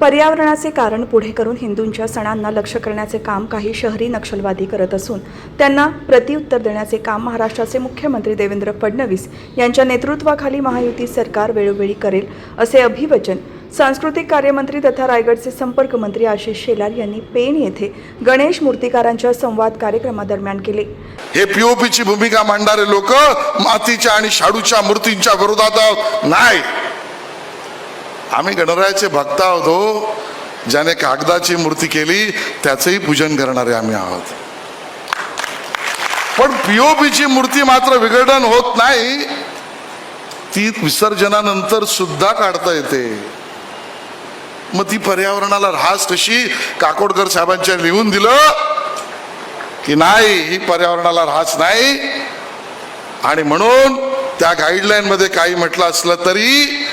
पर्यावरणाचे कारण पुढे करून हिंदूंच्या सणांना लक्ष करण्याचे काम काही शहरी नक्षलवादी करत असून त्यांना प्रतिउत्तर देण्याचे काम महाराष्ट्राचे मुख्यमंत्री देवेंद्र फडणवीस यांच्या नेतृत्वाखाली महायुती सरकार वेळोवेळी करेल असे अभिवचन सांस्कृतिक कार्यमंत्री तथा रायगडचे संपर्क मंत्री आशिष शेलार यांनी पेण येथे गणेश मूर्तिकारांच्या संवाद कार्यक्रमादरम्यान केले. हे पीओपीची भूमिका मांडणारे लोक मातीच्या आणि शाडूच्या मूर्तींच्या विरोधात नाही. आम्ही गणरायाचे भक्त आहोत हो. ज्याने कागदाची मूर्ती केली त्याचंही पूजन करणारे आम्ही आहोत. पण पीओपीची मूर्ती मात्र विघटन होत नाही. ती विसर्जनानंतर सुद्धा काढता येते. मग ती पर्यावरणाला ऱ्हास कशी काकोडकर साहेबांच्या लिहून दिलं की नाही ही पर्यावरणाला ऱ्हास नाही. आणि म्हणून त्या गाईडलाईन मध्ये काही म्हटलं असलं तरी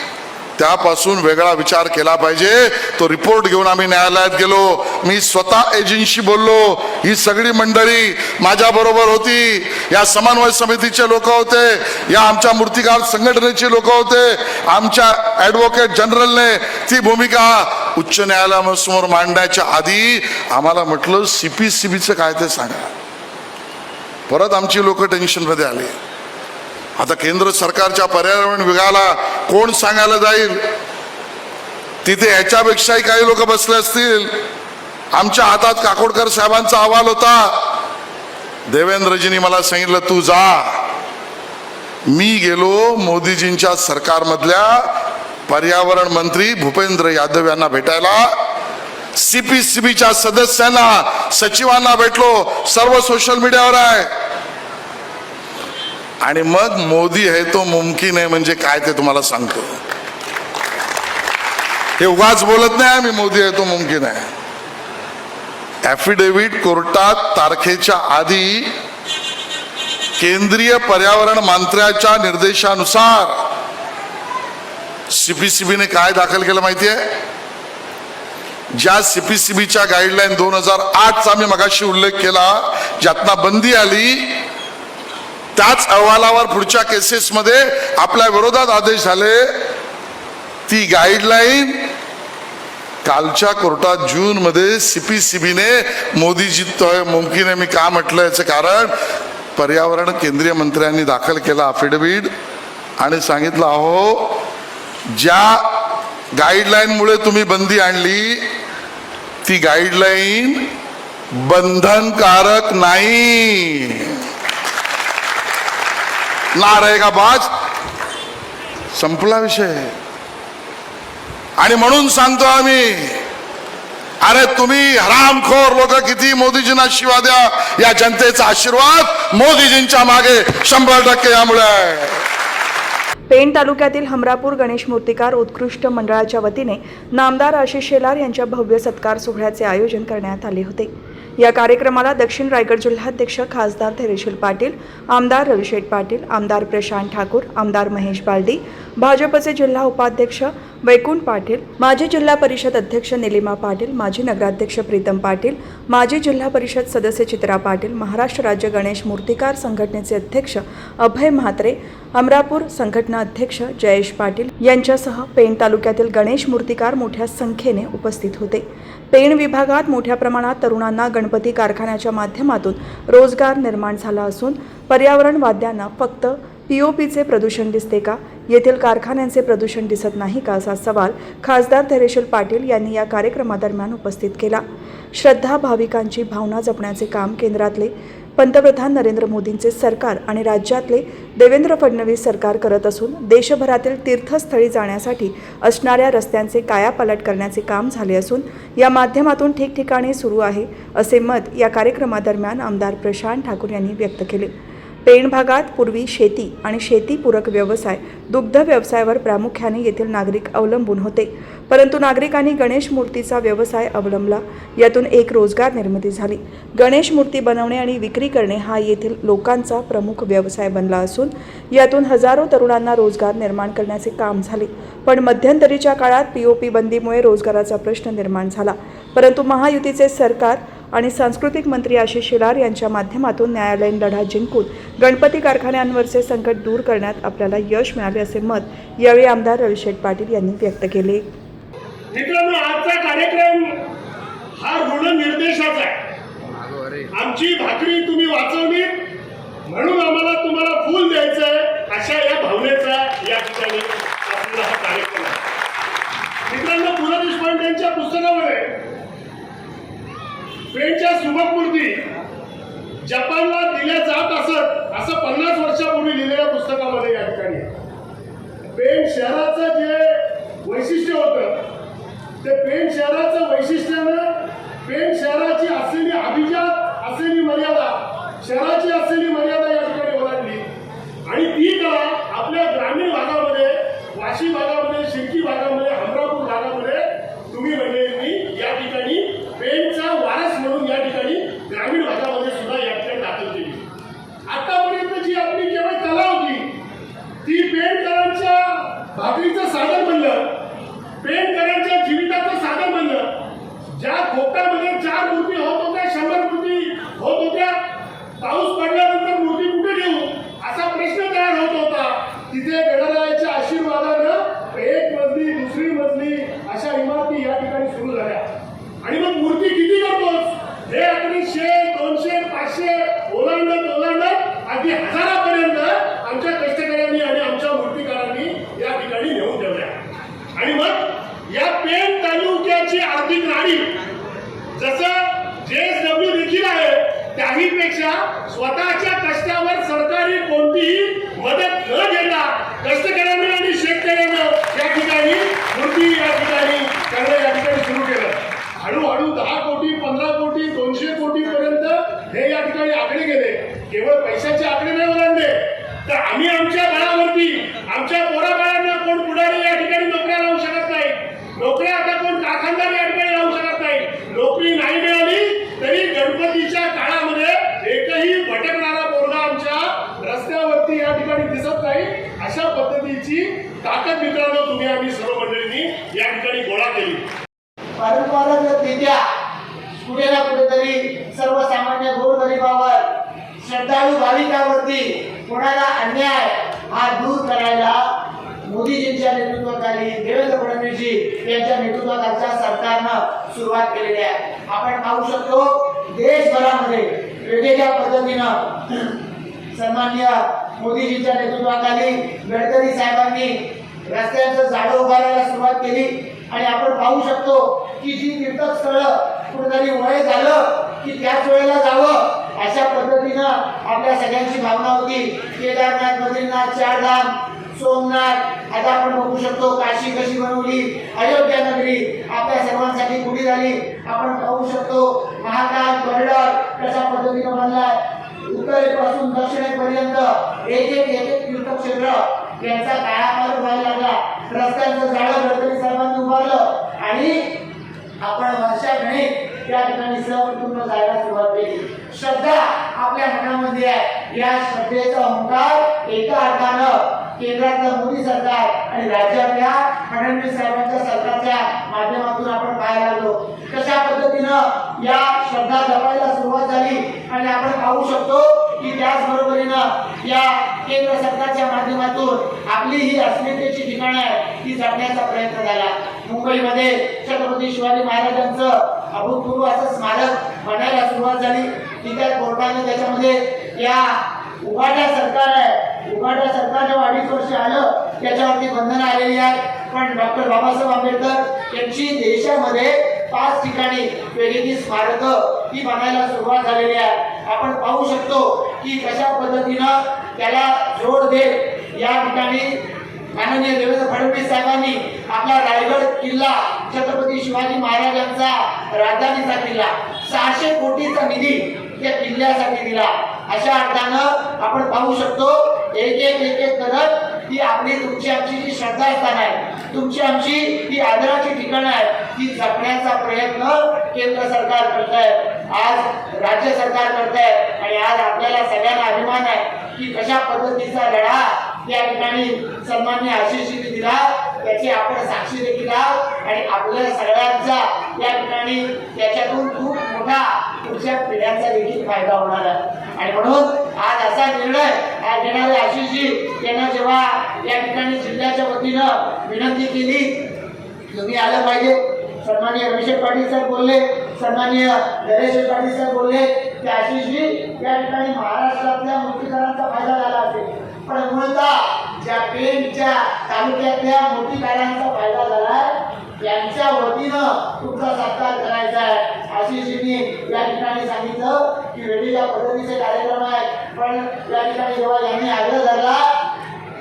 त्यापासून वेगळा विचार केला पाहिजे. तो रिपोर्ट घेऊन आम्ही न्यायालयात गेलो. मी स्वतः एजन्सी बोललो. ही सगळी मंडळी माझ्या बरोबर होती. या समन्वय समितीचे लोक होते. या आमच्या मूर्तिकार संघटनेचे लोक होते. आमच्या ऍडव्होकेट जनरलने ती भूमिका उच्च न्यायालयासमोर मांडण्याच्या आधी आम्हाला म्हटलं सीपीसीबीचं काय ते सांगा. परत आमची लोक टेन्शनमध्ये आली. आता केंद्र सरकारच्या पर्यावरण विभागाला कोण सांगायला जाईल? तिथे याच्यापेक्षाही काही लोक बसले असतील. आमच्या हातात काकोडकर साहेबांचा अहवाल होता. देवेंद्रजींनी मला सांगितलं तू जा. मी गेलो मोदीजींच्या सरकारमधल्या पर्यावरण मंत्री भूपेंद्र यादव यांना भेटायला. सीपीसीबीच्या सदस्यांना सचिवांना भेटलो. सर्व सोशल मीडियावर आहे. आणि मग मोदी आहे तो मुमकिन आहे म्हणजे काय ते तुम्हाला सांगतो. हे उगाच बोलत नाही आम्ही मोदी आहे तो मुमकिन आहे. ऍफिडेव्हिट कोर्टात तारखेच्या आधी केंद्रीय पर्यावरण मंत्र्याच्या निर्देशानुसार सीपीसीबीने काय दाखल केलं माहिती आहे? ज्या सीपीसीबीच्या गाईडलाईन दोन हजार आठचा आम्ही मगाशी उल्लेख केला ज्यातना बंदी आली त्याच अहवालावर पुढच्या केसेसमध्ये आपल्या विरोधात आदेश झाले. ती गाईडलाईन कालच्या कोर्टात जून मध्ये सीपीसीबीने मोदीजी मुमकिन आहे मी का म्हटलं याचं कारण पर्यावरण केंद्रीय मंत्र्यांनी दाखल केला अफिडेव्हिट आणि सांगितलं अहो ज्या गाईडलाईनमुळे तुम्ही बंदी आणली ती गाईडलाईन बंधनकारक नाही. ना रहेगा बाज? संपला विषय. आणि म्हणून सांगतो आम्ही अरे तुम्ही हरामखोर लोक किती मोदीजींना शिवा द्या या जनतेचा आशीर्वाद मोदीजींच्या मागे शंभर टक्के यामुळे पेण तालुक्यातील हमरापूर गणेश मूर्तिकार उत्कृष्ट मंडळाच्या वतीने नामदार आशिष शेलार यांच्या भव्य सत्कार सोहळ्याचे आयोजन करण्यात आले होते. या कार्यक्रमाला दक्षिण रायगड जिल्हाध्यक्ष खासदार धैर्यशील पाटील आमदार रविशेठ पाटील आमदार प्रशांत ठाकूर आमदार महेश बालदी भाजपचे जिल्हा उपाध्यक्ष वैकुंठ पाटील माजी जिल्हा परिषद अध्यक्ष निलिमा पाटील माजी नगराध्यक्ष प्रीतम पाटील माजी जिल्हा परिषद सदस्य चित्रा पाटील महाराष्ट्र राज्य गणेश मूर्तिकार संघटनेचे अध्यक्ष अभय म्हात्रे अमरापूर संघटना अध्यक्ष जयेश पाटील यांच्यासह पेण तालुक्यातील गणेश मूर्तिकार मोठ्या संख्येने उपस्थित होते. पेण विभागात मोठ्या प्रमाणात तरुणांना गणपती कारखान्याच्या माध्यमातून रोजगार निर्माण झाला असून पर्यावरण पी ओ पीचे प्रदूषण दिसते का? येथील कारखान्यांचे प्रदूषण दिसत नाही का असा सवाल खासदार धैर्यशील पाटील यांनी या कार्यक्रमादरम्यान उपस्थित केला. श्रद्धा भाविकांची भावना जपण्याचे काम केंद्रातले पंतप्रधान नरेंद्र मोदींचे सरकार आणि राज्यातले देवेंद्र फडणवीस सरकार करत असून देशभरातील तीर्थस्थळी जाण्यासाठी असणाऱ्या रस्त्यांचे कायापालट करण्याचे काम झाले असून या माध्यमातून ठिकठिकाणी सुरू आहे असे मत या कार्यक्रमादरम्यान आमदार प्रशांत ठाकूर यांनी व्यक्त केले. पेण भागात पूर्वी शेती आणि शेतीपूरक व्यवसाय दुग्ध व्यवसायावर प्रामुख्याने येथील नागरिक अवलंबून होते. परंतु नागरिकांनी गणेश मूर्तीचा व्यवसाय अवलंबला. यातून एक रोजगार निर्मिती झाली. गणेश मूर्ती बनवणे आणि विक्री करणे हा येथील लोकांचा प्रमुख व्यवसाय बनला असून यातून हजारो तरुणांना रोजगार निर्माण करण्याचे काम झाले. पण मध्यंतरीच्या काळात पी ओ पी बंदीमुळे रोजगाराचा प्रश्न निर्माण झाला. परंतु महायुतीचे सरकार आणि सांस्कृतिक मंत्री आशिष शेलार यांच्या माध्यमातून न्यायालयीन लढा जिंकून गणपती कारखान्यांवरचे संकट दूर करण्यात आपल्याला यश मिळाले असे मत यावेळी आमदार रविशेठ पाटील यांनी व्यक्त केले. मित्रांनो आजचा कार्यक्रम हा ऋण निर्देशाचा आहे. आमची भाकरी तुम्ही वाचवली म्हणून आम्हाला तुम्हाला फूल द्यायचं आहे अशा या भावनेचा या ठिकाणी आपला हा कार्यक्रम आहे मित्रांनो पु ल देशपांडेंच्या पुस्तकामध्ये पेनच्या सुबक मूर्ती जपानला दिल्या जात असत असं पन्नास वर्षापूर्वी लिहिलेल्या पुस्तकामध्ये या ठिकाणी आहे. पेन शहराचं जे वैशिष्ट्य होतं ते पेन शहराचं वैशिष्ट्यानं पेन शहराची असलेली अभिजात असलेली मर्यादा शहराची असलेली मर्यादा या ठिकाणी ओलांडली. आणि ती कला आपल्या ग्रामीण भागामध्ये वाशी भागामध्ये शिर्की भागामध्ये हमरापूर भागामध्ये तुम्ही मंडळींनी या ठिकाणी पेनचा वारस म्हणून या ठिकाणी ग्रामीण भागामध्ये सुद्धा या ठिकाणी दाखल केली. आतापर्यंत जी आपली केवळ कला होती ती पेणकरांच्या भाकरीचं साधन बनलं पेणकरांच्या जीविताचं साधन बनलं ज्या कोपऱ्यामध्ये चार मूर्ती होत होत्या शंभर मूर्ती होत होत्या पाऊस पडल्यानंतर मूर्ती कुठे घेऊ? असा प्रश्न तयार होत होता. तिथे गणरायाच्या आशीर्वादानं एक मजली दुसरी मजली अशा इमारती या ठिकाणी सुरू झाल्या. आणि मग मूर्ती किती करतोस हे अकराशे दोनशे पाचशे ओलांडत ओलांडत अगदी हजारापर्यंत आमच्या कष्ट आणि आमच्या मूर्तिकारांनी या ठिकाणी नेऊन ठेवल्या आणि मग या पेन देशाची आर्थिक नाडी जसं जे डब्ल्यू देखील आहे त्याहीपेक्षा स्वतःच्या कष्टावर सरकारी कोणतीही मदत न घेता कष्टकऱ्यांनी आणि शेतकऱ्यांना या ठिकाणी मूर्ती या ठिकाणी करणं या ठिकाणी सुरू केलं. हळूहळू दहा कोटी पंधरा कोटी दोनशे कोटी पर्यंत हे या ठिकाणी आकडे गेले. केवळ पैशाचे आकडे नाही हो ओलांडले तर आम्ही आमच्या बळावरती आमच्या पोराबाळांना कोण पुढारी या ठिकाणी नोकऱ्या लावू शकत नाही नोकऱ्या आता या ठिकाणी राहू शकत नाही. नोकरी नाही मिळाली तरी गणपतीच्या काळामध्ये एकही भटकणारा पोरगा आमच्या रस्त्यावरती या ठिकाणी दिसत नाही. अशा पद्धतीची ताकद मित्रांनो तुम्ही आम्ही सर्व मंडळींनी या ठिकाणी गोळा केली. परंपरागतरित्या कुठे ना कुठेतरी सर्वसामान्य गोरगरिबावर श्रद्धाळू भाविकावरती कोणाला अन्याय हा दूर करायला मोदीजींच्या नेतृत्वाखाली देवेंद्र फडणवीसजी यांच्या नेतृत्वाखालच्या सरकारनं सुरुवात केलेली आहे. आपण पाहू शकतो देशभरामध्ये वेगवेगळ्या पद्धतीनं सन्मान्य मोदीजींच्या नेतृत्वाखाली गडकरी साहेबांनी रस्त्यांचं झाडं उभारायला सुरुवात केली. आणि आपण पाहू शकतो की जी तीर्थस्थळं कुठेतरी वय झालं की त्याच वेळेला जावं अशा पद्धतीनं आपल्या सगळ्यांची भावना होती. केदारनाथ बद्रीनाथ चारधाम सोमनाथ. आता आपण बघू शकतो काशी कशी बनवली. अयोध्या नगरी. आपल्या सर्वांसाठी कुठे झाली? आपण पाहू शकतो महाकाल कॉरिडॉर कशा पद्धतीने बनलाय उत्तरेपासून दक्षिणेपर्यंत एक एक एक एक तीर्थक्षेत्र यांचा काळापार व्हायला लागला. रस्त्यांचं जाळं गडकरी साहेबांनी उभारलं. आणि आपण वर्षागणिक त्या ठिकाणी सहकुटुंब जायला सुरुवात केली. श्रद्धा आपल्या मनामध्ये आहे. या श्रद्धेचा ओंकार एका अर्थानं केंद्रातलं मोदी सरकार आणि राज्यातल्या फडणवीस साहेबांच्या सरकारच्या माध्यमातून आपण पाहायला लागलो. कशा पद्धतीनं या श्रद्धा जपायला सुरुवात झाली आणि आपण पाहू शकतो की त्याचबरोबरीनं या केंद्र सरकारच्या माध्यमातून आपली ही अस्मितेची ठिकाणं आहे ती जपण्याचा प्रयत्न झाला. मुंबईमध्ये छत्रपती शिवाजी महाराजांचं अभूतपूर्व असं स्मारक बनायला सुरुवात झाली. तिथे कोर्टाने त्याच्यामध्ये या उभाट्या सरकार आहे उघाड्या सरकार जेव्हा अडीच वर्ष आलं त्याच्यावरती बंधनं आलेली आहेत. पण डॉक्टर बाबासाहेब आंबेडकर यांची देशामध्ये पाच ठिकाणी वेगवेगळी स्मारकं ही बनायला सुरुवात झालेली आहे. आपण पाहू शकतो की कशा पद्धतीनं त्याला जोड देत या ठिकाणी माननीय देवेंद्र फडणवीस साहेबांनी आपला रायगड किल्ला छत्रपती शिवाजी महाराजांचा राजधानीचा किल्ला सहाशे कोटीचा निधी त्या किल्ल्यासाठी दिला. अशा अर्थानं आपण पाहू शकतो एक एक एक एक करत ती आपली तुमची आमची जी श्रद्धास्थान आहे तुमची आमची ही आदराची ठिकाणं आहे ती जपण्याचा प्रयत्न केंद्र सरकार करत आहे आज राज्य सरकार करत आहे आणि आज आपल्याला सगळ्यांना अभिमान आहे की कशा पद्धतीचा लढा या ठिकाणी सन्मान्य आशिषजींनी दिला. त्याची आपण साक्षी देखील आहोत. आणि आपल्या सगळ्यांचा या ठिकाणी त्याच्यातून खूप मोठा पुढच्या पिढ्यांचा देखील फायदा होणार आहे. आणि म्हणून आज असा निर्णय घेणारे आशिषजी यांना जेव्हा या ठिकाणी जिल्ह्याच्या वतीनं विनंती केली तुम्ही आलं पाहिजे. सन्मान्य अभिषेक पाटील सर बोलले सन्मान्य नरेश पाटील सर बोलले की आशिषजी या ठिकाणी महाराष्ट्रातल्या मूर्तीकारांचा फायदा झाला असेल. पण मूळतः ज्या पेणच्या तालुक्यातल्या मूर्तीकारांचा फायदा झाला त्यांच्या वतीनं तुमचा आशिषजींनी या ठिकाणी सांगितलं की वेळीच्या पद्धतीचे कार्यक्रम आहेत. पण या ठिकाणी जेव्हा यांनी आग्रह धरला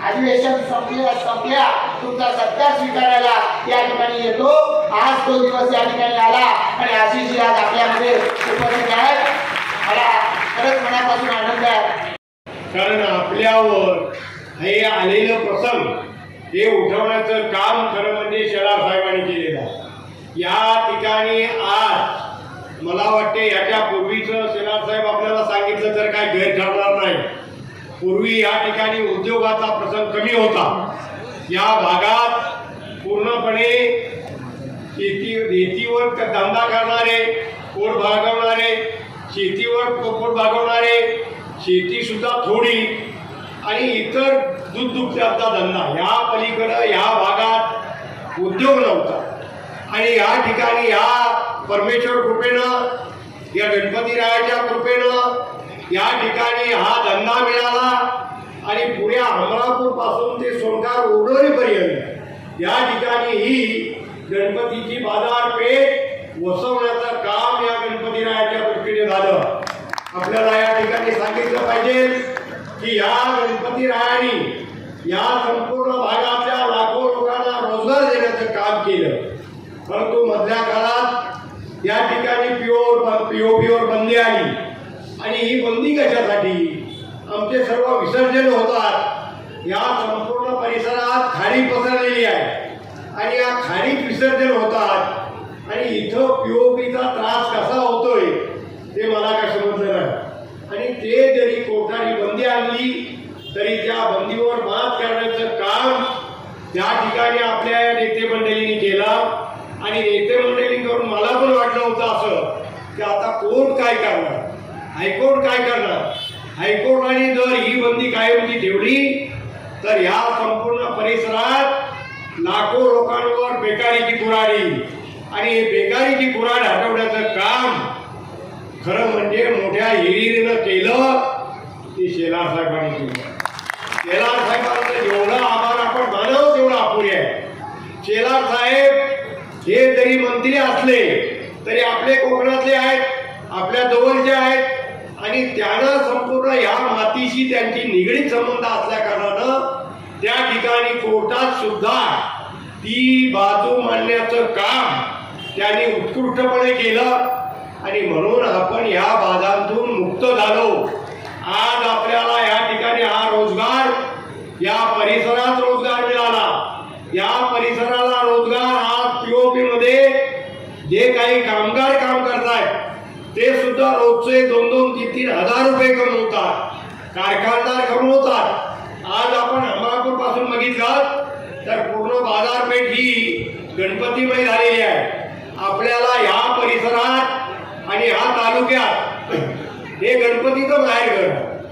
अधिवेशन संपल्या संपल्या तुमचा सत्कार स्वीकारायला या ठिकाणी येतो. आज तो दिवस या ठिकाणी आला आणि आशिषजी आज आपल्यामध्ये उपस्थित आहेत. मला खरंच मनापासून आनंद आहे. कारण आपल्यावर हे आलेलं प्रसंग हे उठवण्याचं काम खरं म्हणजे शेळा साहेबांनी केलेलं या ठिकाणी आज मला वाटते याच्या पूर्वीचं शेलार साहेब आपल्याला सांगितलं तर काय गैर ठरणार नाही. पूर्वी या ठिकाणी उद्योगाचा प्रसंग कमी होता. या भागात पूर्णपणे शेती शेतीवर धंदा करणारे पोट भागवणारे शेतीवर पोट भागवणारे शेती सुद्धा थोडी आणि इतर दूध दुभत्याचा धंदा. ह्या पलीकडं ह्या भागात उद्योग नव्हता. आणि या ठिकाणी ह्या परमेश्वर कृपेनं या गणपतीरायाच्या कृपेनं या ठिकाणी हा धंदा मिळाला आणि पुऱ्या अमरापूरपासून ते सोनकार उडोरीपर्यंत या ठिकाणी ही गणपतीची बाजारपेठ वसवण्याचं काम या गणपतीरायाच्या दृष्टीने झालं. आपल्याला या ठिकाणी सांगितलं पाहिजे की या गणपतीरायाने या संपूर्ण भागातल्या लाखो लोकांना रोजगार देण्याचं काम केलं. परंतु मधल्या काळात या ठिकाणी प्युअर पीओपीवर बंदी आली आणि ही बंदी कशासाठी? आमचे सर्व विसर्जन होतात. या संपूर्ण परिसरात खाडी पसरलेली आहे. आणि या खाडीत विसर्जन होतात. आणि इथं पीओपीचा त्रास कसा होतोय ते मला काय समजलं नाही. आणि ते जरी कोर्टाने बंदी आणली तरी त्या बंदीवर मात करण्याचं काम त्या ठिकाणी आपल्या या नेते मंडळींनी केलं आणि नेते मंडळींकडून मला पण वाटलं होतं असं की आता कोण काय करणार? हायकोर्ट काय करणार? हायकोर्टाने जर ही बंदी कायमची ठेवली तर ह्या संपूर्ण परिसरात लाखो लोकांवर बेकारीची कुऱ्हाडी आणि हे बेकारीची कुराड हटवण्याचं काम खरं म्हणजे मोठ्या हिरीनं केलं ते शेलार साहेबांनी केलं. शेलार साहेबांचं जेवढं आभार आपण मानव तेवढं अपुरे आहे. शेलार साहेब हे जरी मंत्री असले तरी आपले कोकणातले आहेत आपल्या जवळचे आहेत आणि त्यानं संपूर्ण ह्या मातीशी त्यांची निगडीत संबंध असल्या कारणानं त्या ठिकाणी कोर्टात सुद्धा ती बाजू मांडण्याचं काम त्यांनी उत्कृष्टपणे केलं. आणि म्हणून आपण ह्या बाधांतून मुक्त झालो. आज आपल्याला या ठिकाणी हा रोजगार या परिसरात रोजगार मिळाला. या परिसराला रोजगार आज पीओपी मध्ये जे काही कामगार काम करतायत ते सुद्धा रोजचे दोन दोन तीन तीन हजार रुपये कमवतात. कारखानदार कमवतात. आज आपण अमरापूरपासून बघितलं तर पूर्ण बाजारपेठ ही गणपतीमय झालेली आहे. आपल्याला ह्या परिसरात आणि ह्या तालुक्यात हे गणपतीचं बाहेर घर.